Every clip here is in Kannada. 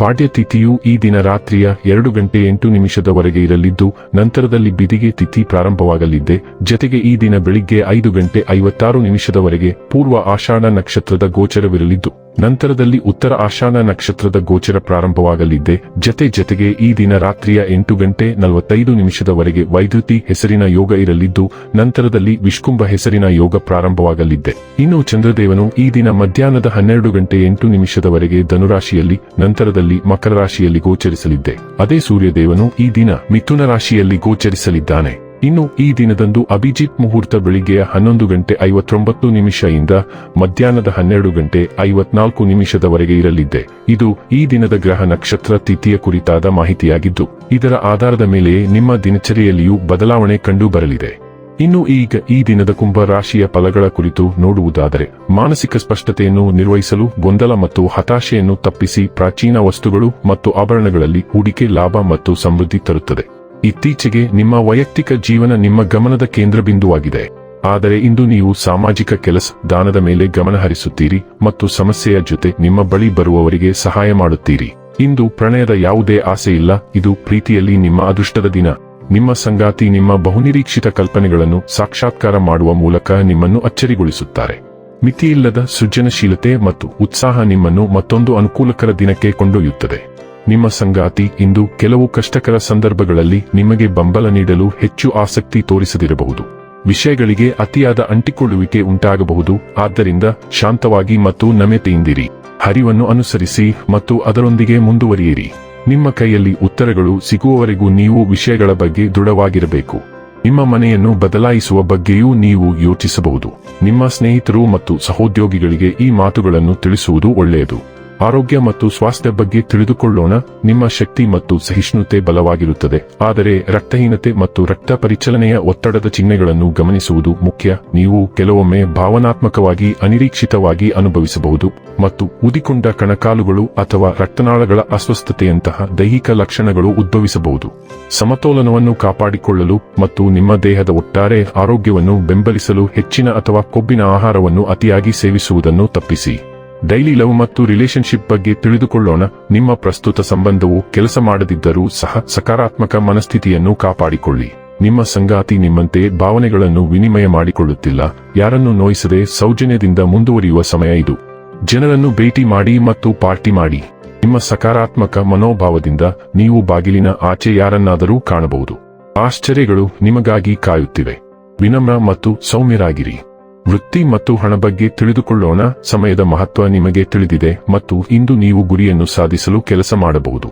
ಪಾಡ್ಯ ತಿಥಿಯು ಈ ದಿನ ರಾತ್ರಿಯ ಎರಡು ಗಂಟೆ ಎಂಟು ನಿಮಿಷದವರೆಗೆ ಇರಲಿದ್ದು, ನಂತರದಲ್ಲಿ ಬಿದಿಗೆ ತಿಥಿ ಪ್ರಾರಂಭವಾಗಲಿದ್ದೆ ಜತೆಗೆ ಈ ದಿನ ಬೆಳಿಗ್ಗೆ ಐದು ಗಂಟೆ ಐವತ್ತಾರು ನಿಮಿಷದವರೆಗೆ ಪೂರ್ವ ಆಷಾಢ ನಕ್ಷತ್ರದ ಗೋಚರವಿರಲಿದ್ದು, ನಂತರದಲ್ಲಿ ಉತ್ತರ ಆಷಾಢ ನಕ್ಷತ್ರದ ಗೋಚರ ಪ್ರಾರಂಭವಾಗಲಿದ್ದೆ ಜತೆ ಜತೆಗೆ ಈ ದಿನ ರಾತ್ರಿಯ ಎಂಟು ಗಂಟೆ ನಲವತ್ತೈದು ನಿಮಿಷದವರೆಗೆ ವೈದ್ಯುತಿ ಹೆಸರಿನ ಯೋಗ ಇರಲಿದ್ದು, ನಂತರದಲ್ಲಿ ವಿಷ್ಕುಂಭ ಹೆಸರಿನ ಯೋಗ ಪ್ರಾರಂಭವಾಗಲಿದ್ದೆ ಇನ್ನು ಚಂದ್ರದೇವನು ಈ ದಿನ ಮಧ್ಯಾಹ್ನದ ಹನ್ನೆರಡು ಗಂಟೆ ಎಂಟು ನಿಮಿಷದವರೆಗೆ ಧನುರಾಶಿಯಲ್ಲಿ, ನಂತರದಲ್ಲಿ ಮಕರ ರಾಶಿಯಲ್ಲಿ ಗೋಚರಿಸಲಿದ್ದೆ. ಅದೇ ಸೂರ್ಯದೇವನು ಈ ದಿನ ಮಿಥುನ ರಾಶಿಯಲ್ಲಿ ಗೋಚರಿಸಲಿದ್ದಾನೆ. ಇನ್ನು ಈ ದಿನದಂದು ಅಭಿಜಿತ್ ಮುಹೂರ್ತ ಬೆಳಿಗ್ಗೆಯ ಹನ್ನೊಂದು ಗಂಟೆ ಐವತ್ತೊಂಬತ್ತು ನಿಮಿಷದಿಂದ ಮಧ್ಯಾಹ್ನದ ಹನ್ನೆರಡು ಗಂಟೆ ಐವತ್ನಾಲ್ಕು ನಿಮಿಷದವರೆಗೆ ಇರಲಿದ್ದೆ. ಇದು ಈ ದಿನದ ಗ್ರಹ ನಕ್ಷತ್ರ ತಿಥಿಯ ಕುರಿತಾದ ಮಾಹಿತಿಯಾಗಿದ್ದು, ಇದರ ಆಧಾರದ ಮೇಲೆ ನಿಮ್ಮ ದಿನಚರಿಯಲ್ಲಿಯೂ ಬದಲಾವಣೆ ಕಂಡು ಬರಲಿದೆ ಇನ್ನು ಈಗ ಈ ದಿನದ ಕುಂಭ ರಾಶಿಯ ಫಲಗಳ ಕುರಿತು ನೋಡುವುದಾದರೆ, ಮಾನಸಿಕ ಸ್ಪಷ್ಟತೆಯನ್ನು ನಿರ್ವಹಿಸಲು ಗೊಂದಲ ಮತ್ತು ಹತಾಶೆಯನ್ನು ತಪ್ಪಿಸಿ ಪ್ರಾಚೀನ ವಸ್ತುಗಳು ಮತ್ತು ಆಭರಣಗಳಲ್ಲಿ ಹೂಡಿಕೆ ಲಾಭ ಮತ್ತು ಸಮೃದ್ಧಿ ತರುತ್ತದೆ. ಇತ್ತೀಚೆಗೆ ನಿಮ್ಮ ವೈಯಕ್ತಿಕ ಜೀವನ ನಿಮ್ಮ ಗಮನದ ಕೇಂದ್ರಬಿಂದುವಾಗಿದೆ. ಆದರೆ ಇಂದು ನೀವು ಸಾಮಾಜಿಕ ಕೆಲಸ, ದಾನದ ಮೇಲೆ ಗಮನ ಹರಿಸುತ್ತೀರಿ ಮತ್ತು ಸಮಸ್ಯೆಯ ಜೊತೆ ನಿಮ್ಮ ಬಳಿ ಬರುವವರಿಗೆ ಸಹಾಯ ಮಾಡುತ್ತೀರಿ. ಇಂದು ಪ್ರಣಯದ ಯಾವುದೇ ಆಸೆ ಇಲ್ಲ, ಇದು ಪ್ರೀತಿಯಲ್ಲಿ ನಿಮ್ಮ ಅದೃಷ್ಟದ ದಿನ. ನಿಮ್ಮ ಸಂಗಾತಿ ನಿಮ್ಮ ಬಹುನಿರೀಕ್ಷಿತ ಕಲ್ಪನೆಗಳನ್ನು ಸಾಕ್ಷಾತ್ಕಾರ ಮಾಡುವ ಮೂಲಕ ನಿಮ್ಮನ್ನು ಅಚ್ಚರಿಗೊಳಿಸುತ್ತಾರೆ. ಮಿತಿಯಿಲ್ಲದ ಸೃಜನಶೀಲತೆ ಮತ್ತು ಉತ್ಸಾಹ ನಿಮ್ಮನ್ನು ಮತ್ತೊಂದು ಅನುಕೂಲಕರ ದಿನಕ್ಕೆ ಕೊಂಡೊಯ್ಯುತ್ತದೆ. ನಿಮ್ಮ ಸಂಗಾತಿ ಇಂದು ಕೆಲವು ಕಷ್ಟಕರ ಸಂದರ್ಭಗಳಲ್ಲಿ ನಿಮಗೆ ಬೆಂಬಲ ನೀಡಲು ಹೆಚ್ಚು ಆಸಕ್ತಿ ತೋರಿಸದಿರಬಹುದು. ವಿಷಯಗಳಿಗೆ ಅತಿಯಾದ ಅಂಟಿಕೊಳ್ಳುವಿಕೆ ಉಂಟಾಗಬಹುದು, ಆದ್ದರಿಂದ ಶಾಂತವಾಗಿ ಮತ್ತು ನಮ್ಯತೆಯಿಂದಿರಿ. ಹರಿವನ್ನು ಅನುಸರಿಸಿ ಮತ್ತು ಅದರೊಂದಿಗೆ ಮುಂದುವರಿಯಿರಿ. ನಿಮ್ಮ ಕೈಯಲ್ಲಿ ಉತ್ತರಗಳು ಸಿಗುವವರೆಗೂ ನೀವು ವಿಷಯಗಳ ಬಗ್ಗೆ ದೃಢವಾಗಿರಬೇಕು. ನಿಮ್ಮ ಮನೆಯನ್ನು ಬದಲಾಯಿಸುವ ಬಗ್ಗೆಯೂ ನೀವು ಯೋಚಿಸಬಹುದು. ನಿಮ್ಮ ಸ್ನೇಹಿತರು ಮತ್ತು ಸಹೋದ್ಯೋಗಿಗಳಿಗೆ ಈ ಮಾತುಗಳನ್ನು ತಿಳಿಸುವುದು ಒಳ್ಳೆಯದು. ಆರೋಗ್ಯ ಮತ್ತು ಸ್ವಾಸ್ಥ್ಯ ಬಗ್ಗೆ ತಿಳಿದುಕೊಳ್ಳೋಣ. ನಿಮ್ಮ ಶಕ್ತಿ ಮತ್ತು ಸಹಿಷ್ಣುತೆ ಬಲವಾಗಿರುತ್ತದೆ. ಆದರೆ ರಕ್ತಹೀನತೆ ಮತ್ತು ರಕ್ತ ಪರಿಚಲನೆಯ ಒತ್ತಡದ ಚಿಹ್ನೆಗಳನ್ನು ಗಮನಿಸುವುದು ಮುಖ್ಯ. ನೀವು ಕೆಲವೊಮ್ಮೆ ಭಾವನಾತ್ಮಕವಾಗಿ ಅನಿರೀಕ್ಷಿತವಾಗಿ ಅನುಭವಿಸಬಹುದು. ಮತ್ತು ಉದಿಕೊಂಡ ಕಣಕಾಲುಗಳು ಅಥವಾ ರಕ್ತನಾಳಗಳ ಅಸ್ವಸ್ಥತೆಯಂತಹ ದೈಹಿಕ ಲಕ್ಷಣಗಳು ಉದ್ಭವಿಸಬಹುದು. ಸಮತೋಲನವನ್ನು ಕಾಪಾಡಿಕೊಳ್ಳಲು ಮತ್ತು ನಿಮ್ಮ ದೇಹದ ಒಟ್ಟಾರೆ ಆರೋಗ್ಯವನ್ನು ಬೆಂಬಲಿಸಲು ಹೆಚ್ಚಿನ ಅಥವಾ ಕೊಬ್ಬಿನ ಆಹಾರವನ್ನು ಅತಿಯಾಗಿ ಸೇವಿಸುವುದನ್ನು ತಪ್ಪಿಸಿ. ಡೈಲಿ ಲವ್ ಮತ್ತು ರಿಲೇಶನ್ಶಿಪ್ ಬಗ್ಗೆ ತಿಳಿದುಕೊಳ್ಳೋಣ. ನಿಮ್ಮ ಪ್ರಸ್ತುತ ಸಂಬಂಧವು ಕೆಲಸ ಮಾಡದಿದ್ದರೂ ಸಹ ಸಕಾರಾತ್ಮಕ ಮನಸ್ಥಿತಿಯನ್ನು ಕಾಪಾಡಿಕೊಳ್ಳಿ. ನಿಮ್ಮ ಸಂಗಾತಿ ನಿಮ್ಮಂತೆ ಭಾವನೆಗಳನ್ನು ವಿನಿಮಯ ಮಾಡಿಕೊಳ್ಳುತ್ತಿಲ್ಲ. ಯಾರನ್ನು ನೋಯಿಸದೆ ಸೌಜನ್ಯದಿಂದ ಮುಂದುವರಿಯುವ ಸಮಯ ಇದು. ಜನರನ್ನು ಭೇಟಿ ಮಾಡಿ ಮತ್ತು ಪಾರ್ಟಿ ಮಾಡಿ. ನಿಮ್ಮ ಸಕಾರಾತ್ಮಕ ಮನೋಭಾವದಿಂದ ನೀವು ಬಾಗಿಲಿನ ಆಚೆ ಯಾರನ್ನಾದರೂ ಕಾಣಬಹುದು. ಆಶ್ಚರ್ಯಗಳು ನಿಮಗಾಗಿ ಕಾಯುತ್ತಿವೆ. ವಿನಮ್ರ ಮತ್ತು ಸೌಮ್ಯರಾಗಿರಿ. ವೃತ್ತಿ ಮತ್ತು ಹಣ ಬಗ್ಗೆ ತಿಳಿದುಕೊಳ್ಳೋಣ. ಸಮಯದ ಮಹತ್ವ ನಿಮಗೆ ತಿಳಿದಿದೆ ಮತ್ತು ಇಂದು ನೀವು ಗುರಿಯನ್ನು ಸಾಧಿಸಲು ಕೆಲಸ ಮಾಡಬಹುದು.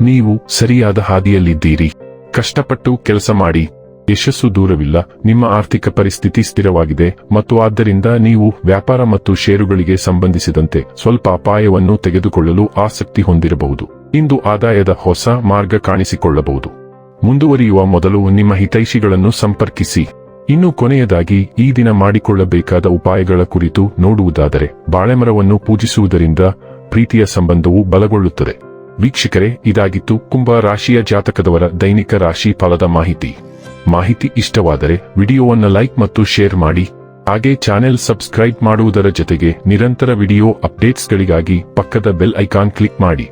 ನೀವು ಸರಿಯಾದ ಹಾದಿಯಲ್ಲಿದ್ದೀರಿ. ಕಷ್ಟಪಟ್ಟು ಕೆಲಸ ಮಾಡಿ. ಯಶಸ್ಸು ದೂರವಿಲ್ಲ. ನಿಮ್ಮ ಆರ್ಥಿಕ ಪರಿಸ್ಥಿತಿ ಸ್ಥಿರವಾಗಿದೆ ಮತ್ತು ಆದ್ದರಿಂದ ನೀವು ವ್ಯಾಪಾರ ಮತ್ತು ಷೇರುಗಳಿಗೆ ಸಂಬಂಧಿಸಿದಂತೆ ಸ್ವಲ್ಪ ಅಪಾಯವನ್ನು ತೆಗೆದುಕೊಳ್ಳಲು ಆಸಕ್ತಿ ಹೊಂದಿರಬಹುದು. ಇಂದು ಆದಾಯದ ಹೊಸ ಮಾರ್ಗ ಕಾಣಿಸಿಕೊಳ್ಳಬಹುದು. ಮುಂದುವರಿಯುವ ಮೊದಲು ನಿಮ್ಮ ಹಿತೈಷಿಗಳನ್ನು ಸಂಪರ್ಕಿಸಿ. ಇನ್ನು ಕೊನೆಯದಾಗಿ ಈ ದಿನ ಮಾಡಿಕೊಳ್ಳಬೇಕಾದ ಉಪಾಯಗಳ ಕುರಿತು ನೋಡುವುದಾದರೆ ಬಾಳೆಮರವನ್ನು ಪೂಜಿಸುವುದರಿಂದ ಪ್ರೀತಿಯ ಸಂಬಂಧವು ಬಲಗೊಳ್ಳುತ್ತದೆ. ವೀಕ್ಷಕರೇ, ಇದಾಗಿತ್ತು ಕುಂಭ ರಾಶಿಯ ಜಾತಕದವರ ದೈನಿಕ ರಾಶಿ ಫಲದ ಮಾಹಿತಿ. ಮಾಹಿತಿ ಇಷ್ಟವಾದರೆ ವಿಡಿಯೋವನ್ನು ಲೈಕ್ ಮತ್ತು ಶೇರ್ ಮಾಡಿ. ಹಾಗೆ ಚಾನೆಲ್ ಸಬ್ಸ್ಕ್ರೈಬ್ ಮಾಡುವುದರ ಜೊತೆಗೆ ನಿರಂತರ ವಿಡಿಯೋ ಅಪ್ಡೇಟ್ಸ್ಗಳಿಗಾಗಿ ಪಕ್ಕದ ಬೆಲ್ ಐಕಾನ್ ಕ್ಲಿಕ್ ಮಾಡಿ.